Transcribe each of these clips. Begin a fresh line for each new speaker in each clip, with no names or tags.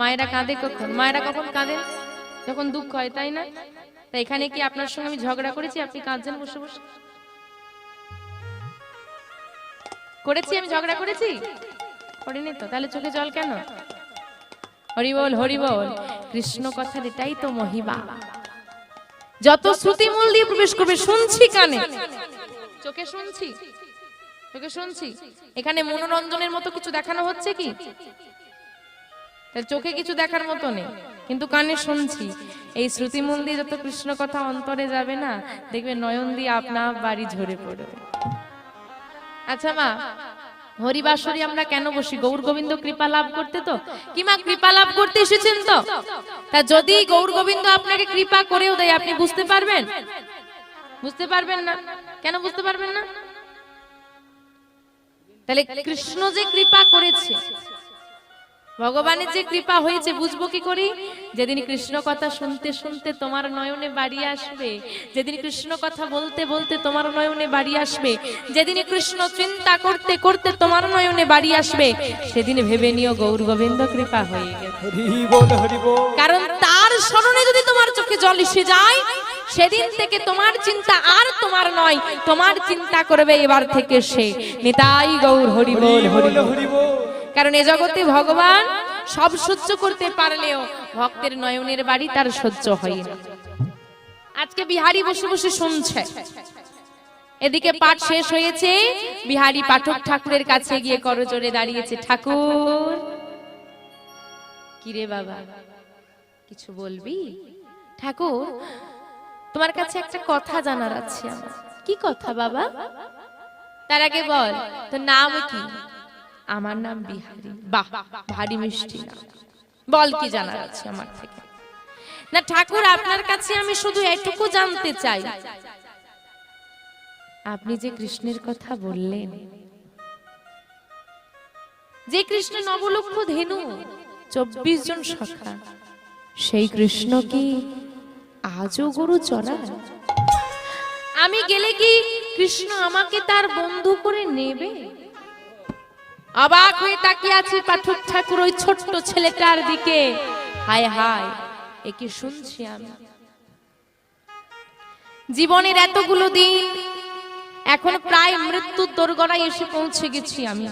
মায়েরা কাঁদে কখন? মায়েরা কখন কাঁদেন যখন দুঃখ হয়, তাই না? তা এখানে কি আপনার সঙ্গে আমি ঝগড়া করেছি? আপনি কাঁদছেন বসে বসে? করেছি আমি ঝগড়া করেছি? করিনি তো। তাহলে চোখে জল কেন? হরি বল হরি বল। কৃষ্ণ কথার এটাই তো মহিমা। যত শ্রুতি মূল দিয়ে প্রবেশ করবে, শুনছি কানে। চোখে শুনছি। চোখে শুনছি। এখানে মনোরঞ্জনের মতো কিছু দেখানো হচ্ছে কি? চোখে কিছু দেখার মতো নেই। কিন্তু কানে শুনছি, এই শ্রুতি মন্দির যত কৃষ্ণ কথা অন্তরে যাবে না, দেখবে নয়ন দিয়ে আপনা বাড়ি ঝরে পড়বে আচ্ছা মা, হরিবাসরি আমরা কেন বসি? গৌর গোবিন্দ কৃপা লাভ করতে তো? কি মা, কৃপা লাভ করতে এসেছেন তো? তা যদি গৌর গোবিন্দ আপনাকে কৃপা করেও দেয়, আপনি বুঝতে পারবেন? বুঝতে পারবেন না? কেন বুঝতে পারবেন না? তাহলে কৃষ্ণ যে কৃপা করেছে ভগবানের যে কৃপা হয়েছে, বুঝব কি করি? যেদিন কৃষ্ণ কথা শুনতে শুনতে তোমার নয়নে বাড়ি আসবে, যেদিন কৃষ্ণ কথা বলতে বলতে তোমার নয়নে বাড়ি আসবে, যেদিন কৃষ্ণ চিন্তা করতে করতে তোমার নয়নে বাড়ি আসবে, সেদিন ভেবে নিও গৌর গোবিন্দ কৃপা হয়ে গেছে। কারণ তার স্মরণে যদি তোমার চোখে জল এসে যায়, সেদিন থেকে তোমার চিন্তা আর তোমার নয়, তোমার চিন্তা করবে এবার থেকে সে। নিতাই গৌর। হরি বল কারণ এ জগতে ভগবান সব সহ্য করতে পারলেও ভক্তের নয়নের বাড়ি তার সহ্য হয় না। আজকে বিহারি বসে বসে শুনছে। এদিকে পাঠ শেষ হয়েছে। বিহারি পাঠক ঠাকুরের কাছে গিয়ে করজোরে দাঁড়িয়েছে, ঠাকুর, কিরে বাবা, কিছু বলবি? ঠাকুর, তোমার কাছে একটা কথা জানার আছে আমার। কি কথা বাবা? তার আগে বল, তোর নাম কি? আমার নাম বিহারি। বাহ ভারী মিষ্টি। নাম বল কি জানার আছে আমার থেকে? না ঠাকুর আপনার কাছে আমি শুধু এটুকু জানতে চাই। আপনি যে কৃষ্ণের কথা বললেন। যে কৃষ্ণ নবলক্ষ ধেনু চব্বিশ জন সখা। সেই কৃষ্ণ কি আজও গরু চড়া আমি গেলে কি কৃষ্ণ আমাকে তার বন্ধু করে নেবে? অবাক হয়ে তাকিয়ে আছি পাঠক ঠাকুর ওই ছোট্ট ছেলেটার দিকে। হায় হায় একে শুনছি আমি? জীবনের এতগুলো দিন, এখন প্রায় মৃত্যুর দোরগড়ায় এসে পৌঁছে গেছি আমি।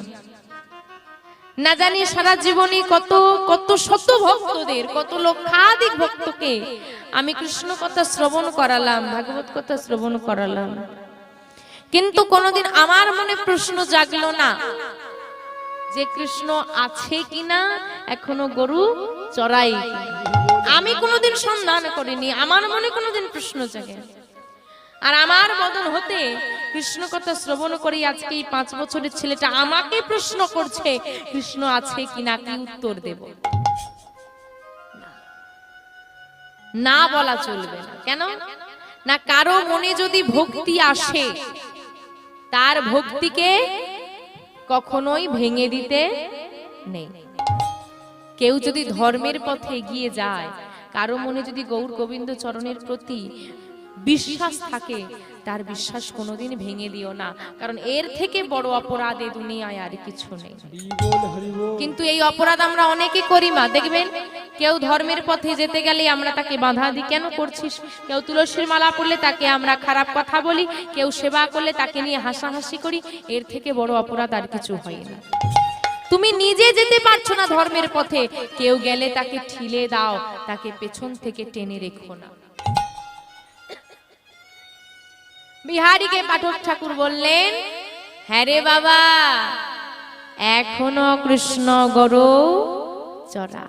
না জানি সারা জীবনে কত কত শত ভক্তদের, কত লক্ষাধিক ভক্তকে আমি কৃষ্ণ কথা শ্রবণ করালাম, ভাগবত কথা শ্রবণ করালাম। কিন্তু কোনোদিন আমার মনে প্রশ্ন জাগলো না যে কৃষ্ণ আছে কিনা এখনও গরু চড়াই। আমি কোনোদিন সন্ধান করিনি, আমার মনে কোনোদিন প্রশ্ন জাগে। আর আমার বদল হতে কৃষ্ণ কথা শ্রবণ করি, আজকে পাঁচ বছরের ছেলেটা আমাকে প্রশ্ন করছে, কৃষ্ণ আছে কিনা কি উত্তর দেব? না বলা চলবে কেন? না কারও মনে যদি ভক্তি আসে, তার ভক্তিকে কখনোই ভেঙে দিতে নেই। কেউ যদি ধর্মের পথে এগিয়ে যায়, কারও মনে যদি গৌর গোবিন্দ চরণের প্রতি বিশ্বাস থাকে, তার বিশ্বাস কোনোদিন ভেঙে দিও না। কারণ এর থেকে বড় অপরাধ এ দুনিয়ায় আর কিছু নেই। কিন্তু এই অপরাধ আমরা অনেকে করি মা, দেখবেন? কেউ ধর্মের পথে যেতে গেলে আমরা তাকে বাধা দিই, কেন করছিস? কেউ তুলসীর মালা পড়লে তাকে আমরা খারাপ কথা বলি, কেউ সেবা করলে তাকে নিয়ে হাসাহাসি করি, এর থেকে বড় অপরাধ আর কিছু হয় না। তুমি নিজে যেতে পারছ না ধর্মের পথে, কেউ গেলে তাকে ঠিলে দাও, তাকে পেছন থেকে টেনে রেখো না। বিহারীকে পাঠক ঠাকুর বললেন হ্যাঁ রে বাবা, এখনও কৃষ্ণ গরু চড়া।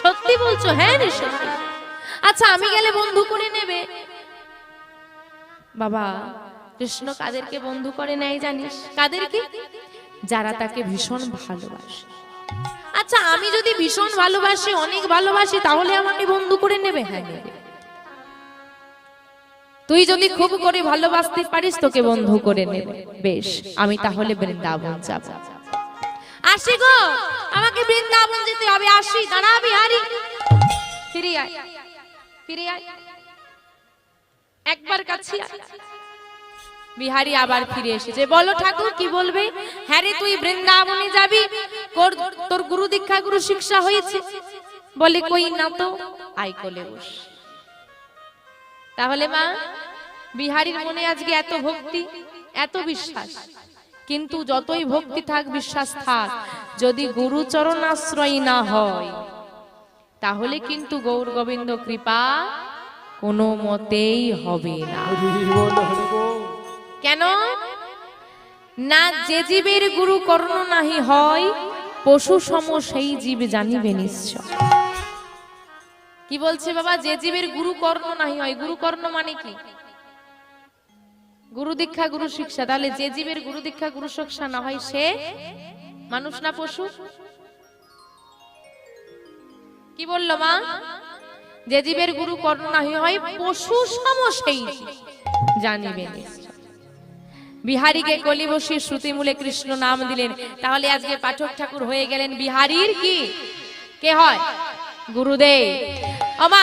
সত্যি বলছো হ্যাঁ রে সত্যি। আচ্ছা আমি গেলে বন্ধু করে নেবে? বাবা, কৃষ্ণ কাদেরকে বন্ধু করে নেয় জানিস? কাদেরকে? যারা তাকে ভীষণ ভালোবাসে। আচ্ছা আমি যদি ভীষণ ভালোবাসি, অনেক ভালোবাসি, তাহলে আমাকে বন্ধু করে নেবে? হ্যাঁ নেবে। তুই যদি খুব করে ভালোবাসতে পারিস, তোকে বন্ধু করে নেবে। বেশ, আমি তাহলে বৃন্দাবন যাব। আসি গো, আমাকে বৃন্দাবন যেতে হবে। আসি দাঁড়া বিহারি ফিরে আয়। ফিরে আয়। একবার কাছে। বিহারি আবার ফিরে এসেছে। বলো ঠাকুর, কি বলবে? হ্যাঁ রে, তুই বৃন্দাবনে যাবি? তোর গুরু দীক্ষা গুরু শিক্ষা হয়েছে? বলে, কই না তো? আই কোলে বস। তাহলে মা, বিহারীর মনে আজকে এত ভক্তি, এত বিশ্বাস। কিন্তু যতই ভক্তি থাক, বিশ্বাস থাক, যদি গুরুচরণ আশ্রয় না হয়, তাহলে কিন্তু গৌর গোবিন্দ কৃপা কোনো মতেই হবে না। কেন? না যে জীবের গুরু কর্ণ নাহি হয়, পশু সম সেই জীব জানিবে নিশ্চয়। কি বলছে বাবা? যে জীবের গুরু কর্ণ নাহি হয়। গুরু কর্ণ মানে কি? গুরু দীক্ষা, গুরু শিক্ষা। তাহলে যে জীবের গুরু দীক্ষা, গুরু শিক্ষা না হয় সে মানুষ না পশু? কি বলল মা? যে জীবের গুরু কর্ণ নাহি হয়, পশু সম সেই জীব জানিবে। বিহারীকে কলি বসিয়ে শ্রুতিমূলে কৃষ্ণ নাম দিলেন। তাহলে আজকে পাঠক ঠাকুর হয়ে গেলেন বিহারীর কি? কে হয়? গুরুদেব। আমা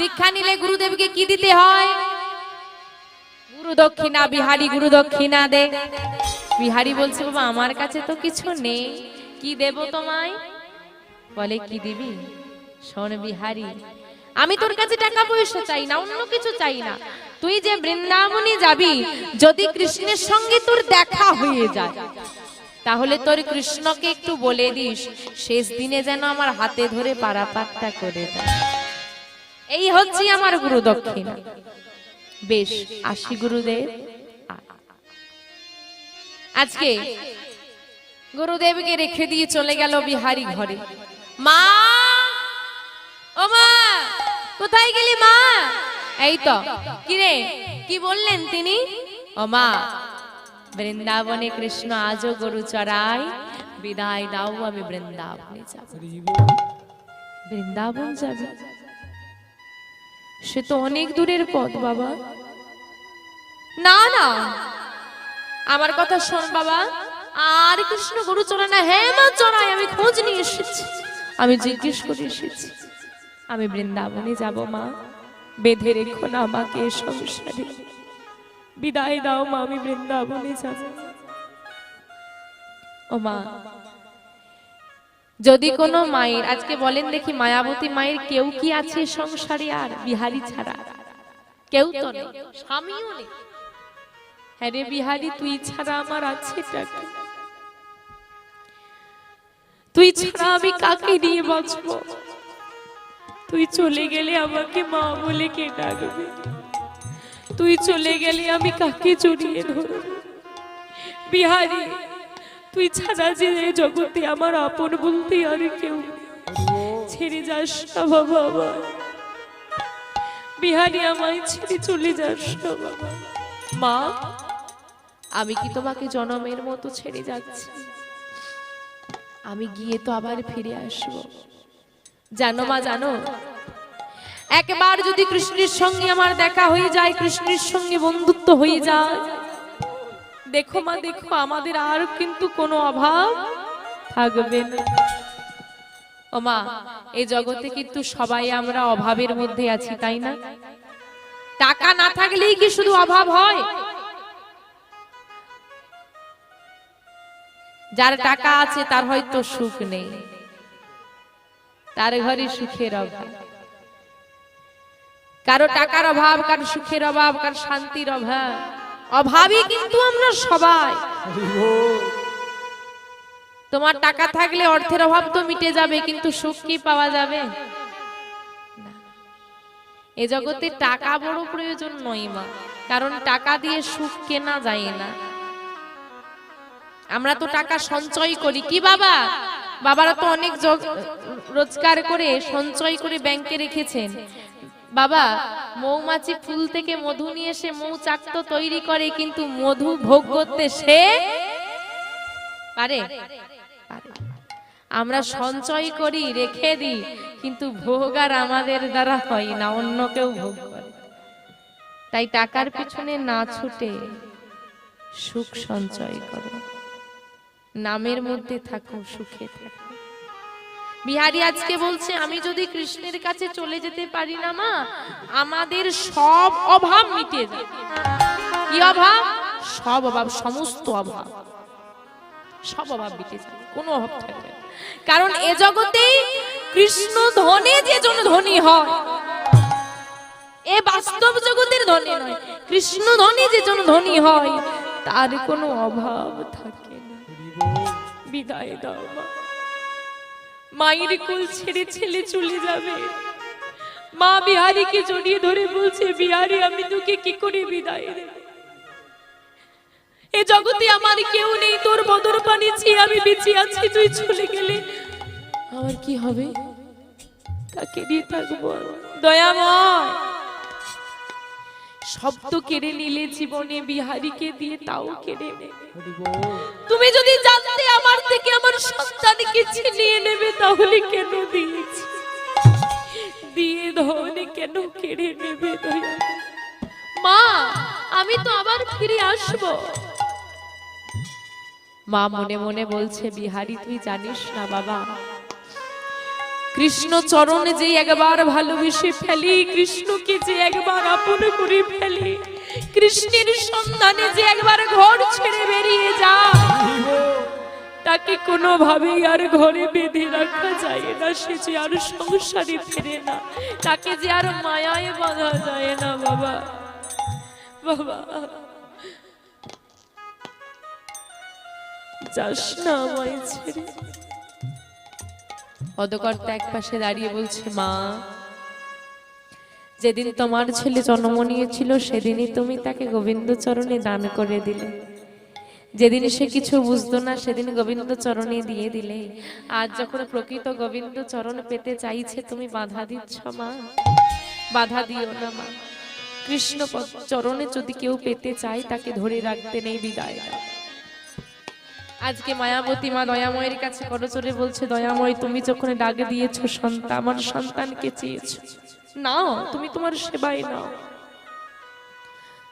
দীক্ষা নিলে গুরুদেবকে কি দিতে হয়? গুরু দক্ষিণা, বিহারী গুরু দক্ষিণা দে। বিহারী বলছে, বাবা, আমার কাছে তো কিছু নেই। কি দেব তোমায়? বলে, কি দিবি? শোন বিহারী, আমি তোর কাছে টাকা পয়সা চাই না, অন্য কিছু চাই না। তুই যে বৃন্দাবনে যাবি, যদি কৃষ্ণের সঙ্গে তোর দেখা হয়ে যায়, তাহলে তোর কৃষ্ণকে একটু বলে দিস, শেষ দিনে যেন আমার হাতে ধরে পারাপারটা করে দেয়। এই হচ্ছে আমার গুরু দক্ষিণা। বেশ, আসি গুরুদেব। আজকে গুরুদেবকে রেখে দিয়ে চলে গেল বিহারি ঘরে। মা! ও মা! কোথায় গেলি মা? এই তো। কি রে কি বললেন তিনি? ও মা, বৃন্দাবনে কৃষ্ণ আজও গরু চড়াই। বিদায় দাও আমি বৃন্দাবনে যাব। বৃন্দাবন যাবে। সে তো অনেক দূরের পথ, বাবা। না না। আমার কথা শোন, বাবা। আর কৃষ্ণ গরু চড়ায় না। হ্যাঁ মা, চড়াই। আমি খোঁজ নিয়ে এসেছি। আমি জিজ্ঞেস করে এসেছি। আমি বৃন্দাবনে যাব, মা। বেঁধে রেখো না আমাকে সংসারে। বিদায় দাও, মা, আমি বৃন্দাবনে যাব। ও মা যদি কোনো মায়ের আজকে বলেন দেখি মায়াবতী মায়ের কেউ কি আছে সংসারে আর বিহারি ছাড়া? কেউ তো নেই। স্বামীও নেই। হ্যাঁ রে বিহারি তুই ছাড়া আমার আছে তুই ছাড়া আমি কাকে নিয়ে বাঁচব? তুই চলে গেলে আমাকে মা বলে কে ডাকবে? তুই চলে গেলে আমি কাকে জড়িয়ে ধরব? বিহারি তুই ছাড়া যে জগতে আমার আপন বলতে আর কেউ ছেড়ে যাস না বাবা বিহারি আমায় ছেড়ে চলে যাস না বাবা। মা, আমি কি তোমাকে জনমের মতো ছেড়ে যাচ্ছি? আমি গিয়ে তো আবার ফিরে আসব। জানো মা, জানো? একবার যদি কৃষ্ণের সঙ্গে আমার দেখা হয়ে যায়, কৃষ্ণের সঙ্গে বন্ধুত্ব হয়ে যায় দেখো মা, দেখো, আমাদের আর কিন্তু কোনো অভাব থাকবে ও মা এই জগতে কিন্তু সবাই আমরা অভাবের মধ্যে আছি, তাই না? টাকা না থাকলেই কি শুধু অভাব হয়? যার টাকা আছে, তার হয়তো সুখ নেই। তার ঘরে সুখের অভাব। কারও টাকার অভাব, কারও সুখের অভাব, কারও শান্তির অভাব। অভাবই কিন্তু আমরা সবাই। তোমার টাকা থাকলে অর্থের অভাব তো মিটে যাবে, কিন্তু সুখ কি পাওয়া যাবে? এ জগতে টাকা বড় প্রয়োজন নয় মা, কারণ টাকা দিয়ে সুখ কেনা যায় না। আমরা তো টাকা সঞ্চয় করি। কি বাবা? বাবারা তো অনেক রোজগার করে সঞ্চয় করে ব্যাংকে রেখেছেন। বাবা, মৌমাছি ফুল থেকে মধু নিয়ে এসে মৌচাক তো তৈরি করে, কিন্তু মধু ভোগ করতে সে পারে। আমরা সঞ্চয় করি, রেখে দিই, কিন্তু ভোগ আর আমাদের দ্বারা হয় না, অন্য কেউ ভোগ করে। তাই টাকার পিছনে না ছুটে সুখ সঞ্চয় করো। নামের মধ্যে থাকো, সুখে থাকো। বিহারি আজকে বলছে, আমি যদি কৃষ্ণের কাছে চলে যেতে পারি না মা, আমাদের সব অভাব মিটে যাবে কি অভাব? সব অভাব, সমস্ত অভাব। সব অভাব মিটে যাবে কোনো অভাব থাকবে কারণ এ জগতে কৃষ্ণ ধনে যে জন ধনী হয়। এ বাস্তব জগতের ধনী নয়, কৃষ্ণ ধনী যে জন ধনী হয়। তার কোনো অভাব থাকে না। বিদায় দাও মায়ের কুল ছেড়ে ছেলে চলে যাবে। মা বিহারীকে জড়িয়ে ধরে বলছে বিহারী আমি তোকে কি করে বিদায় দেব? এ জগতে আমার কেউ নেই তোর বদর বানিয়েছি আমি বেঁচে আছি তুই চলে গেলে আমার কি হবে? কাকে নিয়ে থাকব? দয়াময় তো কেড়ে নিলে জীবনে বিহারীকে দিয়ে তাও কেড়ে নেবে। তুমি যদি জানতে কেড়ে নেবে মা, আমি তো আবার ফিরে আসব। মা মনে মনে বলছে, বিহারি, তুই জানিস না বাবা? কৃষ্ণ চরণে যে একবার ভালোবেসে ফেলি, কৃষ্ণকে যে একবার আপন করে ফেলি, কৃষ্ণের সন্ধানে যে একবার ঘর ছেড়ে বেরিয়ে যায়। তাকে কোনোভাবেই আর ঘরে বেঁধে রাখা যায় না, সে যে আর সংসারে ফেরে না, তাকে যে আর মায়ায় বাঁধা যায় না, বাবা। বাবা। যাস না আমায় ছেড়ে। পদকর্তা এক পাশে দাঁড়িয়ে বলছে, মা, যেদিন তোমার ছেলে জন্ম নিয়েছিল, সেদিনই তুমি তাকে গোবিন্দ চরণে দান করে দিলে। যেদিন সে কিছু বুঝতো না সেদিন গোবিন্দ চরণে দিয়ে দিলে। আজ যখন প্রকৃত গোবিন্দ চরণ পেতে চাইছে তুমি বাধা দিচ্ছ মা। বাধা দিও না মা। কৃষ্ণ চরণে যদি কেউ পেতে চায় তাকে ধরে রাখতে নেই বিদায়। আজকে মায়াবতী মা দয়াময়ের কাছে করচরে বলছে দয়াময় তুমি যখন ডাক দিয়েছ সন্তান আমার সন্তানকে চেয়েছো। নাও তুমি তোমার সেবায় নাও।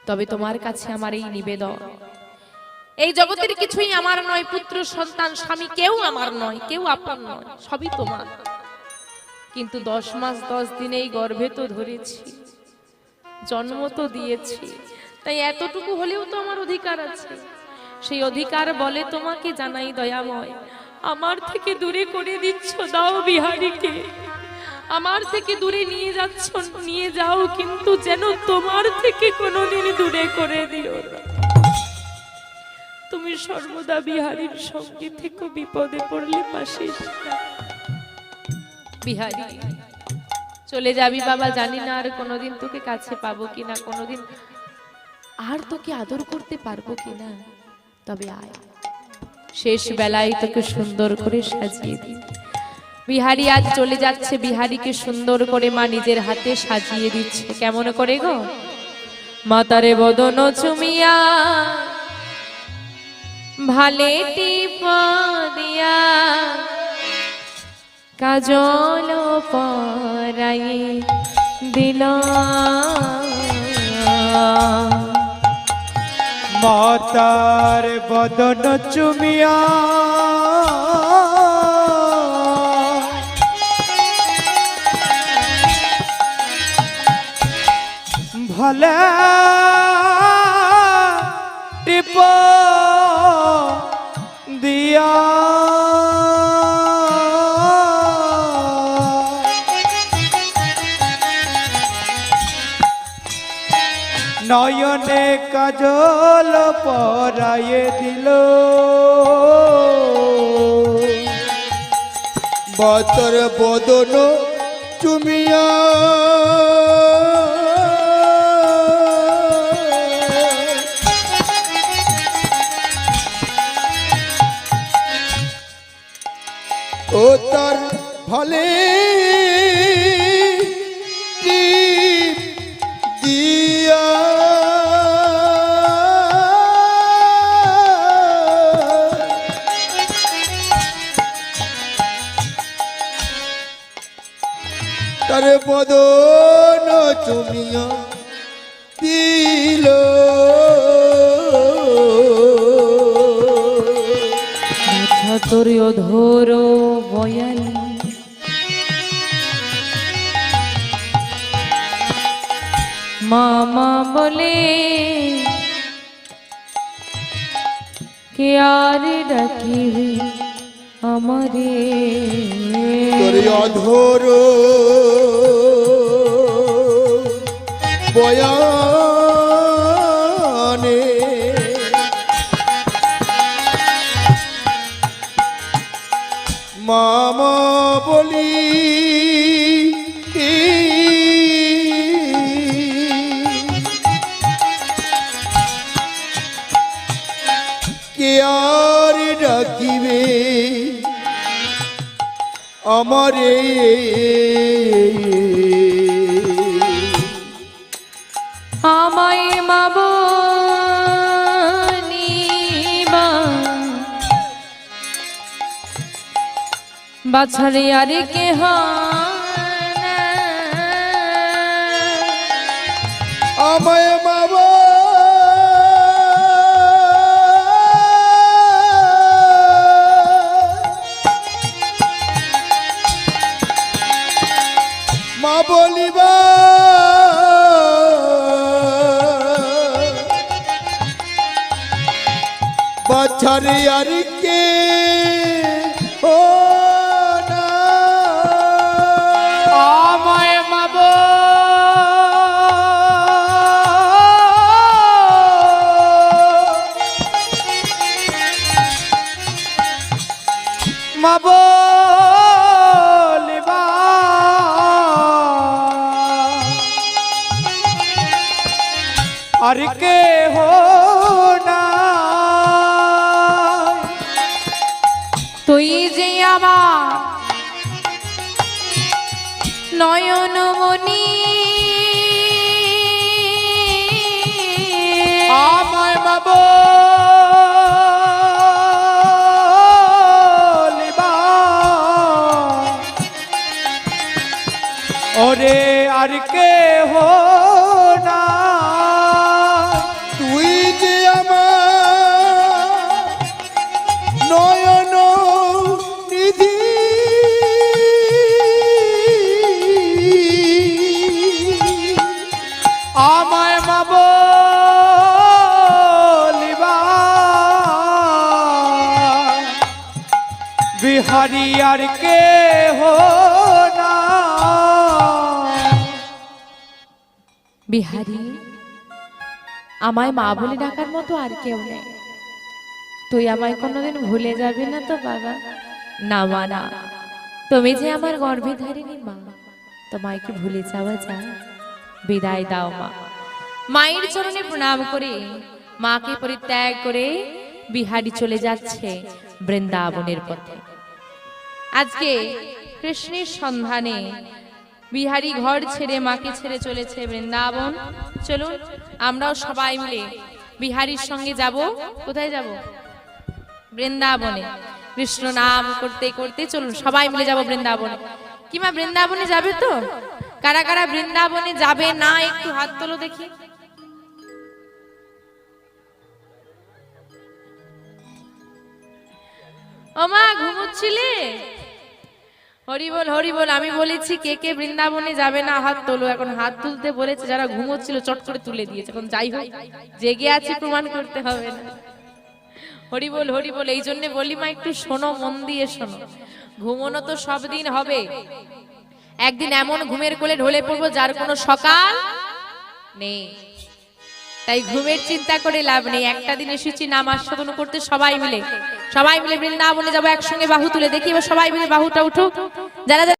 তবে তোমার কাছে আমার এই নিবেদন। এই জগতের কিছুই আমার নয়, পুত্র, সন্তান, স্বামী, কেউ আমার নয়, কেউ আপন নয়, সবই তোমার। কিন্তু দশ মাস, দশ দিন এই গর্ভে তো ধরেছি, জন্ম তো দিয়েছি, তাই এতটুকু হলেও তো আমার অধিকার আছে। সেই অধিকার বলে তোমাকে জানাই দয়াময়, আমার থেকে দূরে করে দিচ্ছ, দাও বিহারীকে। আমার থেকে দূরে নিয়ে যাচ্ছ, নিয়ে যাও, কিন্তু যেন তোমার থেকে কোনোদিন দূরে করে দিও না। তুমি সর্বদা বিহারীর সঙ্গে থেকে, বিপদে পড়লে পাশে বিহারী, চলে যাবি বাবা, জানি না আর কোনোদিন তোকে কাছে পাবো কিনা, কোনোদিন আর তোকে আদর করতে পারব কিনা। তবে আয়, শেষ বেলায় তোকে সুন্দর করে সাজিয়ে দিই। বিহারি আজ চলে যাচ্ছে, বিহারীকে সুন্দর করে মা নিজের হাতে সাজিয়ে দিচ্ছে। কেমন করে গো? মাতারে বদন চুমিয়া ভালে টিপ দিয়া কাজল পরাই দিল।
মাতার বদন চুমিয়া। ভলে টিপ নয়নে কাজল পরায়ে দিল। বতর বদন চুমিয়া। ও তার ফলে বদন চুমিয়া দিল।
তোর অধর বয়াল মামা বলে কে আর ডাকিবে? আমারে।
তোর অধর বয়ানে আমারে
আমায় মাবনিবা বাছারে আরে কে
আমায় বলিবা বাছারে
মনি বিহারি আর কে হো না বিহারি, আমায় মা বলে ডাকার মতো আর কেউ নেই। তুই আমায় কোনোদিন ভুলে যাবি না তো বাবা। না মা, না। তুমি যে আমার গর্ভে ধারিনি মা, তোমায় কি ভুলে যাওয়া যায়? বিদায় দাও মা। মায়ের চরণে প্রণাম করে মাকে পরিত্যাগ করে বিহারি চলে যাচ্ছে বৃন্দাবনের পথে। আজকে কৃষ্ণের সন্ধানে বিহারি ঘর ছেড়ে মাকে ছেড়ে চলেছে বৃন্দাবন। চলুন, আমরাও সবাই মিলে বিহারির সঙ্গে যাব। কোথায় যাব? বৃন্দাবনে। কৃষ্ণ নাম করতে করতে চলুন, সবাই মিলে যাব বৃন্দাবনে। কিমা বৃন্দাবনে যাবে তো? কারা কারা বৃন্দাবনে যাবে না, একটু হাত তোলো দেখি। ওমা ঘুমোচ্ছিলে? হরি বল হরি বল, আমি বলেছি কে কে বৃন্দাবনে যাবে না হাত তোলো। এখন হাত তুলতে বলেছে, যারা ঘুমোচ্ছিল চট করে তুলে দিয়েছে। এখন যাই হোক, জেগে আছে, প্রমাণ করতে হবে না। হরি বল হরি বল, এই জন্য বলি মা, একটু শোনো, মন দিয়ে শোনো। ঘুমোনো তো সব দিন হবে। একদিন এমন ঘুমের কোলে ঢলে পড়ব যার কোনো সকাল নেই। তাই ঘুমের চিন্তা করে লাভ নেই। একটা দিন এসেছি নাম আস্বাদন করতে সবাই মিলে। সবাই মিলে বিন না বলে যাব, একসঙ্গে বাহু তুলে দেখি, এবার সবাই মিলে বাহুটা উঠুক। যারা যারা